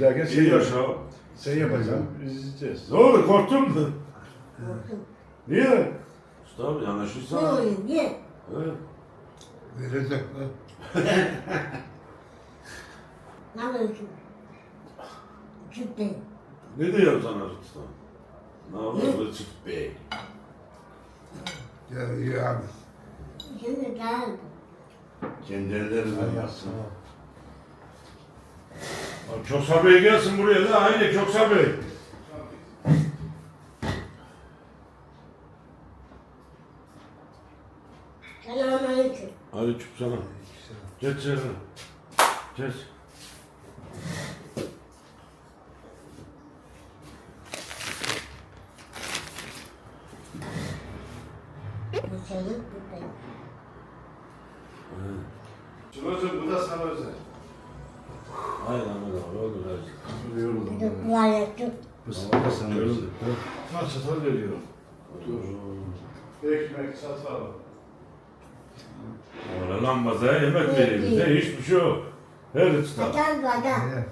derken sen, İyi yaşa. sen yapacaksın. Biz izleyeceğiz. Ne oldu korktun mu? Korktum. Niye? Usta abi Ne yanaşırsana. oluyor? Niye? Evet. Verecek lan. Ne yapıyorsun? Çıktı. Ne diyor sana usta? Ne yapıyor Rıçık Bey? Ya iyi abi. Şimdi gel. Kendi ellerinden yapsın. Köksal Bey gelsin buraya da aynı Köksal Bey. Selamünaleyküm. Çık sana. Geç yerine. Geç. Bu çocuk burada. Çılacım bu da sana özel. Hayır Ahmet abi oldu kardeşim. Yoruldum. Bir de kulağına yattım. Bu da sana özel. Yorulduk. Ha çatal veriyorum. Ekmek, çatal. Öyle lambazaya yemek veriyor bize hiçbir şey yok. Her usta. Kaçan bana. Evet.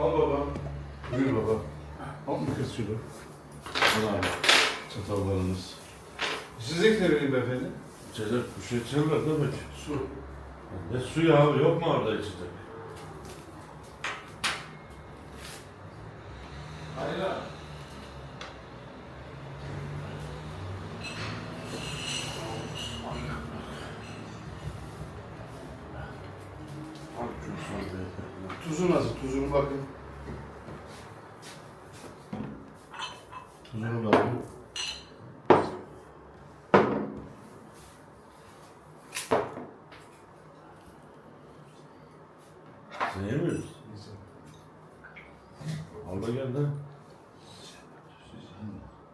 Al baba. Buyur baba. Al mı kız şunu? Al abi. Çatallarınız. Sizlik ne vereyim efendim? İçecek bir şey içerler değil mi? Su. Ne suyu abi yok mu orada içecek? Hayır. Al Köksal Bey. Tuzu nasıl? Tuzunu bakın. Tuzunu bakın. Sen yemiyor musun? Al da gel de.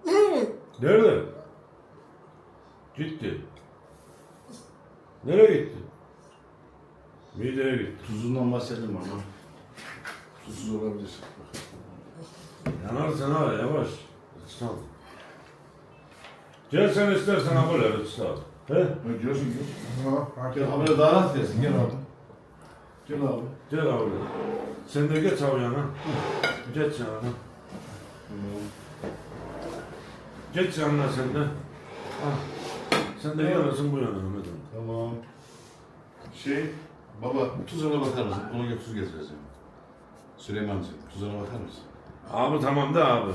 Nerede? Nerede? Gitti. Nereye gitti? Mideye gitti. Tuzundan bahsedeyim ama. Tuzsuz olabilir. Yanarsın ha yavaş. Rıçtan. Gel sen istersen ha böyle Rıçtan. He? Ne diyorsun ki? Gel daha rahat gelsin. Gel abi. Gel abi. Gel abi. Sen de geç abi yana. Geç yanına. Geç yanına sen de. Ah. Sen de yanasın bu yana Ahmet abi. Tamam. Şey, baba tuzuna bakar mısın? Ona göre tuz getireceğim. Süleyman'cığım tuzuna bakar mısın? Abi tamam da abi.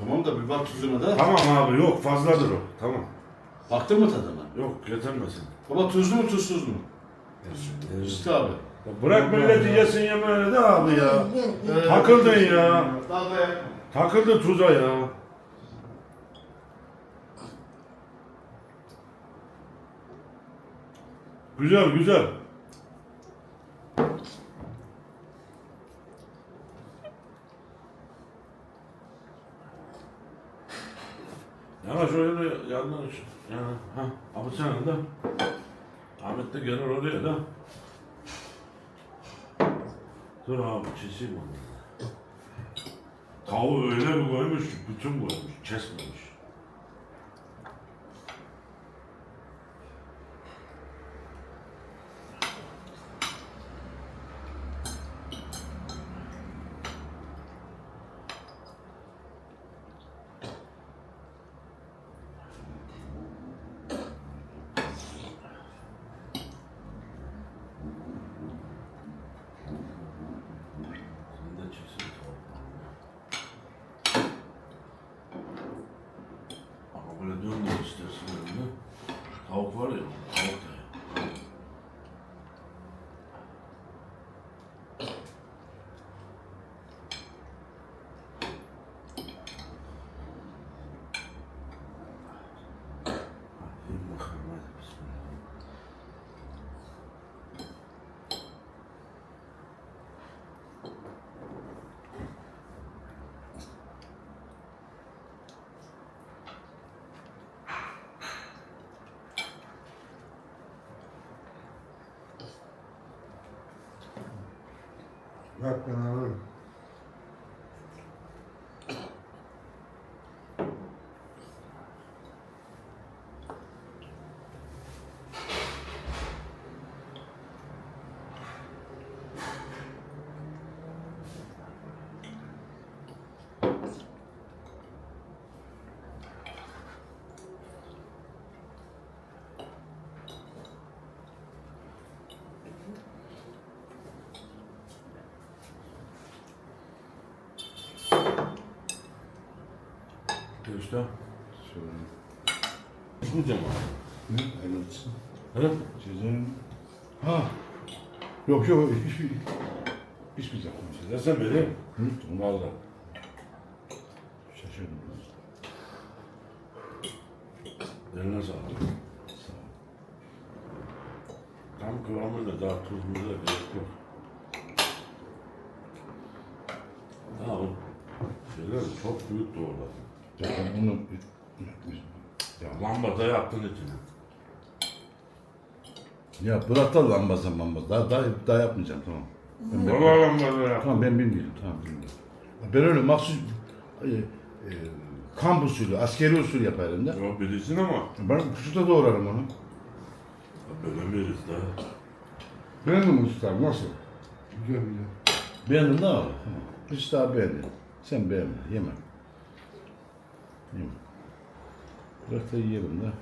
Tamam da bir bak tuzuna da. Tamam abi yok fazladır o. Tamam. Baktın mı tadına? Yok getirmesin. Baba tuzlu mu tuzsuz mu? Üstü abi. Ya Bırak milleti yesin yemeğini de abi ya. Gel. Takıldın ya. Daha da yapma. Takıldı tuza ya. Güzel güzel. Yana şöyle yandan yana. Ha, abi sen de. Ahmet de gelir oraya da. Dur abi keseyim onu. Tavuğu öyle bir koymuş ki bütün koymuş, kesmemiş. Sen de çeksin tavuğu. Ama böyle döndür istersen önüne. Tavuk var ya, tavuk da ya. Yiyin bakalım hadi bismillah. Bak ben alırım. işte. Şöyle. Çıkmayacağım Ne? Abi. He? Çizelim. Ha. Yok yok. Hiç, hiçbir zaman. Desem beni. Hı? Valla. Şaşırdım. Eline sağlık. Sağ ol. Tam kıvamıyla daha tuzumuza gerek yok. Tamam. Şeyler çok büyük doğradım. Ya ben onu... Ya, Lambada yaptın içine. ya bırak da lambazı mambazı. Daha, daha, daha yapmayacağım tamam. Ben, ben, Valla lambada yaptın. tamam ben bilmiyorum tamam bilmiyorum. Ben öyle mahsus e, e, kamp usulü, askeri usul yaparım da. O bilirsin ama. Ben küçükte doğrarım onu. Böyle veririz daha. Beğendin mi usta? Nasıl? Güzel güzel. Beğendin? Tamam. Hiç daha beğendin. Sen beğenme. Yeme. Bırak da yiyelim de.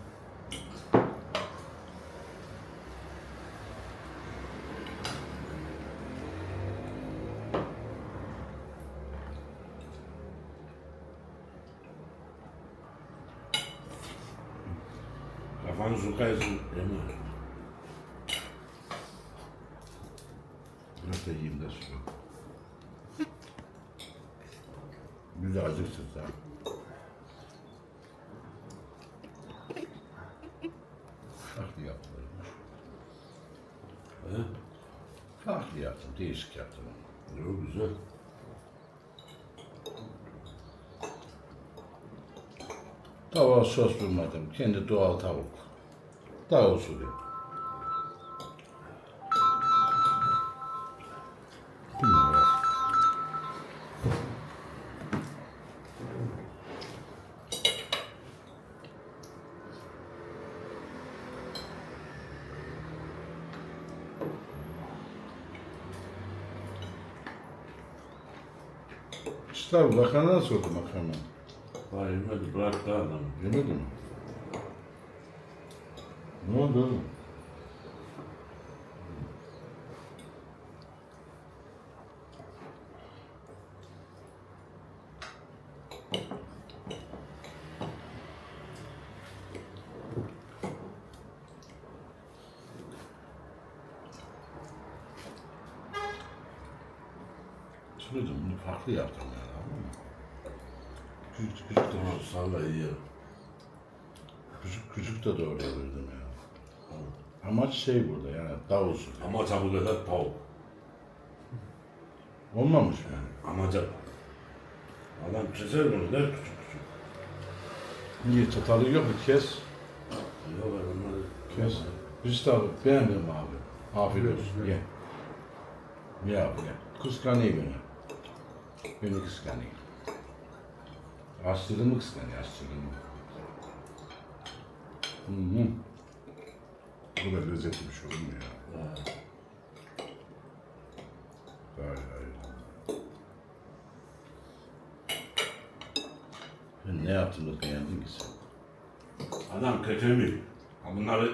Kafanı su kaysın. Yeme. Bırak da yiyeyim de. Bir de acıksız ha. Farklı yaptılar. He? Farklı yaptım, değişik yaptım. Yok güzel. Tava sos bulmadım. Kendi doğal tavuk. Daha usulü. Bilmiyorum ya. İşte makarna? Daha yemedi. Bırak da adam. Yemedin mi? Ne oldu oğlum? Söyledim bunu farklı yaptım yani anladın mı? Küçük küçük de Tamam salla iyi yer. Küçük küçük de doğrayabilirdim ya. Amaç şey burada yani daha usul. Ama çabuk eder tavuk. Olmamış mı? Amaca bak. Adam keser bunu der küçük küçük. Niye çatalı yok mu? Kes. Yok adamlar. Kes. Biz de beğendim abi. Afiyet olsun. Ye. Ye abi ye. Kıskanıyor beni. Beni kıskanıyor. Aşçılığımı kıskanıyor aşçılığımı. Hı hı. Bu da lezzetli bir şey olur mu ya? Ha. Hayır hayır. Ben ne yaptım da beğendin ki sen? Adam kötü Ha Bunları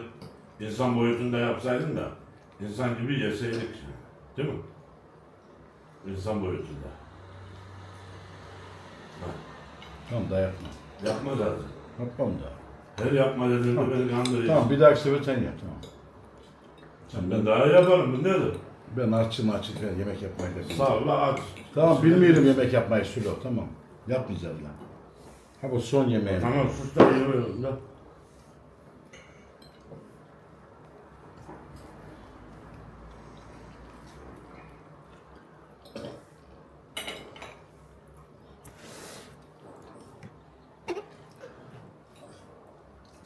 insan boyutunda yapsaydın da insan gibi yeseydik. Değil mi? İnsan boyutunda. Ha. Tamam da yapma. Yapma zaten. Yapmam da. Her yapma dediğinde beni kandırıyorsun. Tamam bir dahaki sefer sen yap tamam. Sen ben daha iyi yaparım. Bu nedir? Ben açım açım ben yemek yapmayı da bilmiyorum. Sağ ol la aç. Tamam bilmiyorum yemek yapmayı Sülo tamam. Yapmayacağız lan. Ha bu son yemeğim. Tamam sus da yemiyorum da.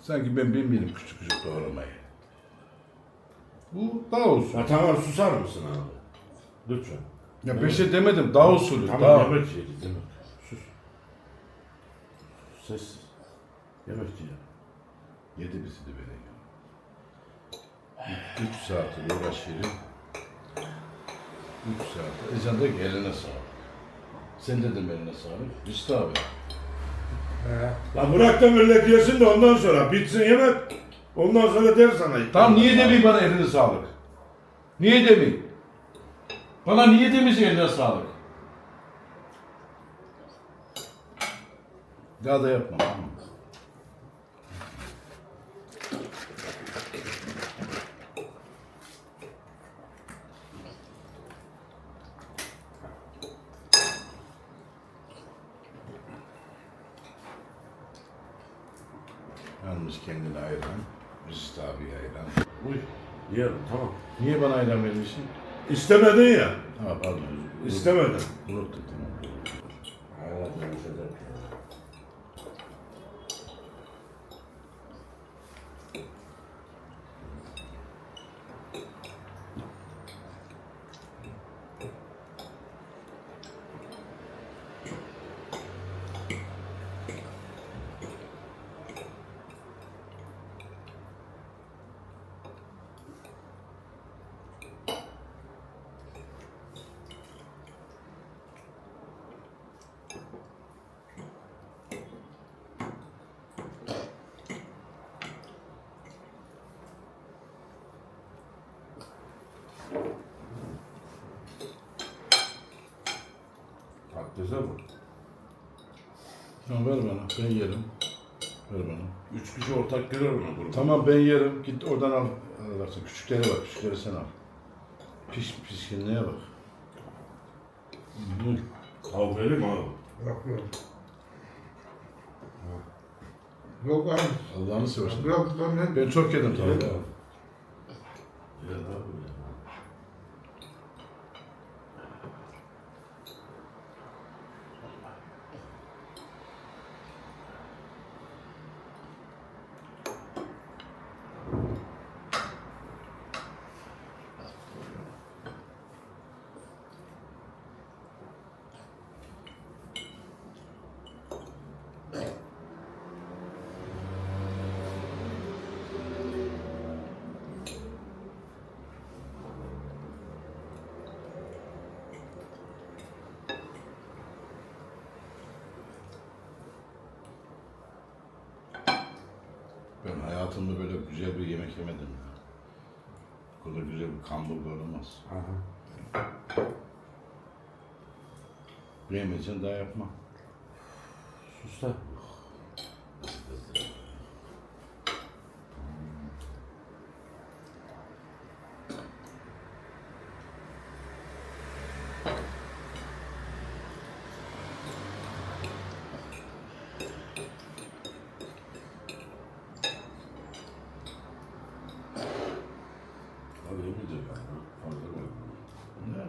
Sanki ben bilmiyorum küçük küçük doğramayı. Bu daha usul. Ya tamam susar mısın abi? Lütfen. Ya bir şey demedim daha usulü. Tamam daha. yemek yiyeceğiz yemek. Sus. Sessiz. Yemek yiyeceğiz. Yedi bizi de böyle. Üç saattir uğraşıyorum. Üç saat. Ezan ki eline sağlık. Sen dedim eline sağlık. Rüştü abi. Lan bırak da millet yesin de ondan sonra bitsin yemek. Ondan sonra der sana. Tamam niye demeyeyim bana eline sağlık? Niye demeyeyim? Bana niye demeyeceksin eline sağlık? Daha da yapma. Yalnız kendine ayıran, Rızık abi ayıran. Uy. Yiyelim tamam. Niye bana ayran vermişsin? İstemedin ya. Ha pardon. İstemedin. Unuttum tamam. Patatese bak. Tamam ver bana. Ben yerim. Ver bana. Üç kişi ortak girer ona gruba. Tamam ben yerim. Git oradan al. Alacaksın. Küçükleri bak. Küçükleri sen al. Piş pişkinliğe bak. Hı. Kavga edelim abi. Yok yok. Yok abi. Allah'ını seversen. Yok ben? Ben çok yedim Ya tabii. da. Ya da abi. Ben hayatımda böyle güzel bir yemek yemedim. Bu kadar güzel bir hamburger olmaz. Aha. Beğenmeyeceksin daha yapma. Sus da. Abi yemeyecek yani. Fazla koy. Ne?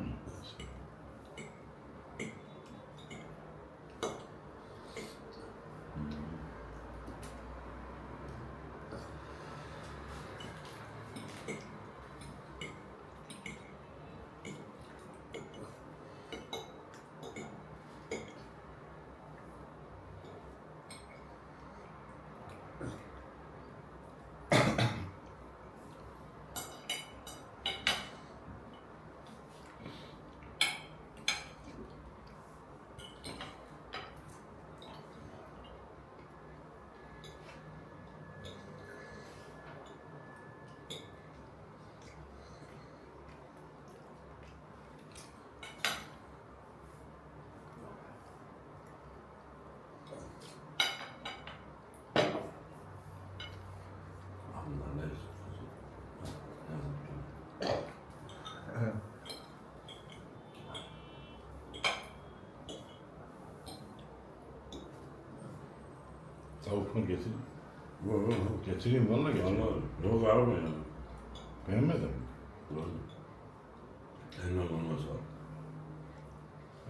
Bunlar ne istiyorsun? Tavuk mu getir? Yok yok. Getireyim valla getireyim. Vallahi yok abi ya. Beğenmedim. Yok. Eline olmaz abi.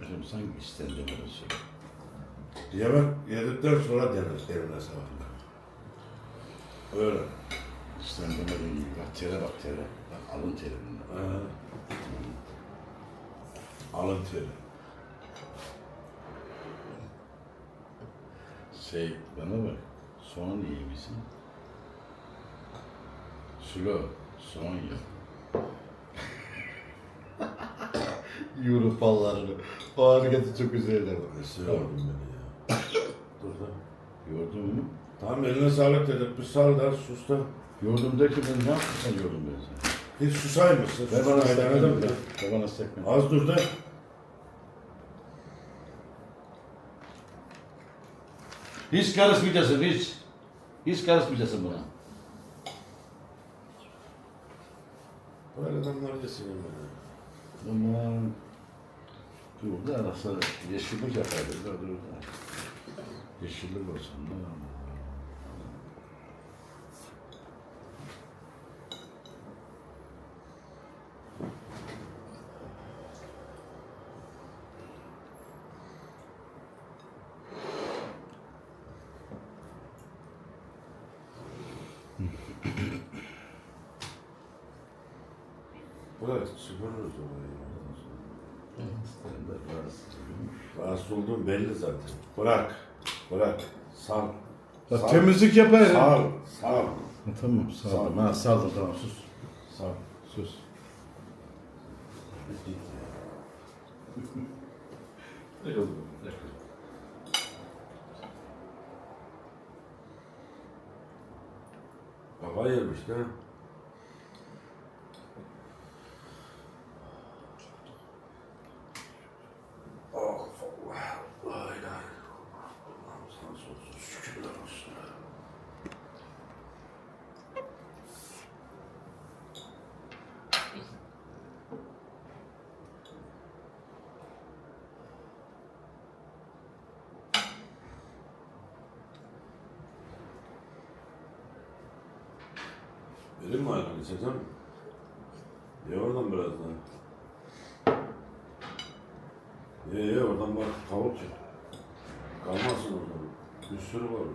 Hocam sanki istendi böyle şey. Yemek yedikten sonra denir eline sağlık. Öyle. İstendi demediğin gibi. Bak tere bak tere. Bak alın teri bunlar. Alın teri. Şey bana bak. Soğan iyi misin? Sülo. Soğan ye. Yuru pallarını. O hareketi çok güzeldi. Nesi yordun beni ya. Dur da. Yordun mu? Tamam eline sağlık dedik. Bir sal da sus da. Yordum derken ben ne yaptım sen yordun beni sen? Hiç susay mısın? Ver bana mi? Ver bana sekmen. Az dur da. Hiç karışmayacaksın hiç. Hiç karışmayacaksın buna. Böyle adamlar yesin Aman. Dur da arası yeşillik yapardı. Da. Yeşillik olsun da. Bırak çıkarırız orayı. Standart rahatsız. Rahatsız olduğum belli zaten. Bırak. Bırak. Sal. Ya Sal. temizlik yapar ya. Sal. Sal. Ha, tamam saldım. Ha saldım tamam sus. Sal. Sus. Yemiş ha. Vereyim mi ayranı içeceğim? Ye oradan biraz daha. Ye ye oradan bak tavuk ye. Kalmasın oradan. Bir sürü var.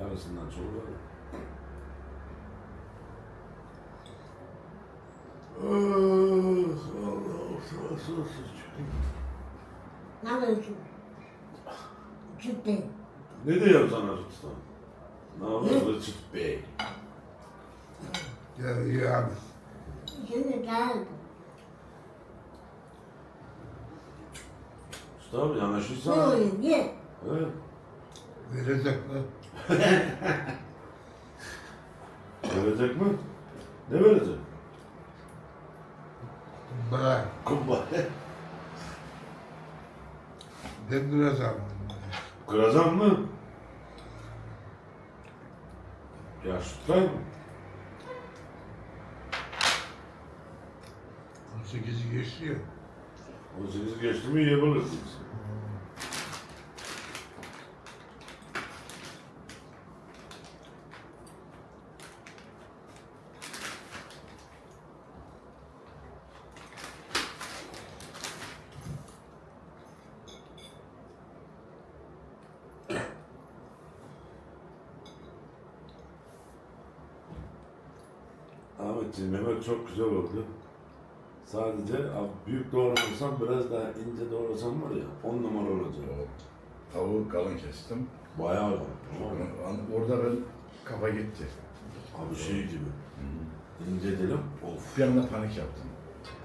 Yarısından çok var. Ah, Allah olsun Ne yapıyorsun? Çıktı. Ne diyor sana Rıçtan? Ne yapıyor Rıçıt Bey? Ya iyi abi. Şimdi geldim. Usta abi Ne yanaşırsan. oluyor? Ye. Evet. Verecek mi? Verecek mi? Ne verecek? Bana Kumba. dendireceğim. Kıracan mı? Yaşlıklar mı? 18'i geçti ya. 18 geçti mi yiyebilirsiniz. Ahmetciğim yemek çok güzel oldu. Sadece büyük doğramasam biraz daha ince doğrasam var ya on numara olacak. Tavuğu kalın kestim. Bayağı var. Orada ben kafa gitti. Abi şey gibi. İnce dilim. Of. Bir anda panik yaptım.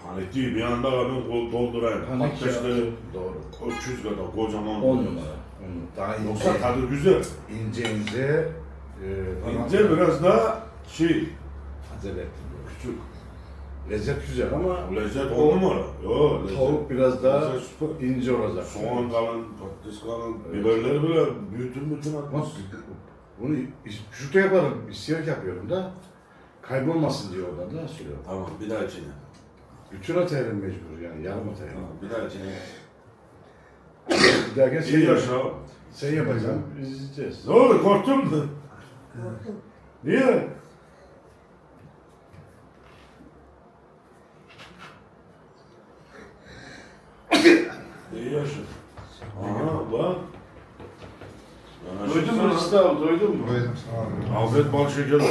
Panik değil bir anda dol- doldurayım. Panik yaptım. Doğru. 300 kadar kocaman. On numara. On- Daha ince. Yoksa tadı güzel. ince ince. E, İnce biraz daha şey Böyle. küçük. Lezzet güzel ama Lezzet on numara. Yo lezzet. tavuk biraz daha Lezzet süper. ince olacak. Soğan kalın, patates kalın, Evet. biberleri bile bütün bütün Ama atmış. bunu şurada yaparım, isteyerek yapıyorum da kaybolmasın diye oradan da sürüyorum. Tamam bir daha içine. Bütün atarım mecbur yani yarım atarım. Tamam bir daha içine. Bir dahaki sen, İyi yap, yaşa. sen yapacaksın, biz izleyeceğiz. Ne oldu korktun mu? Korktum. Niye? İyi yaşa. Aha bak. Duydun mu? Koydum sağ ol. Afiyet bal şeker olsun.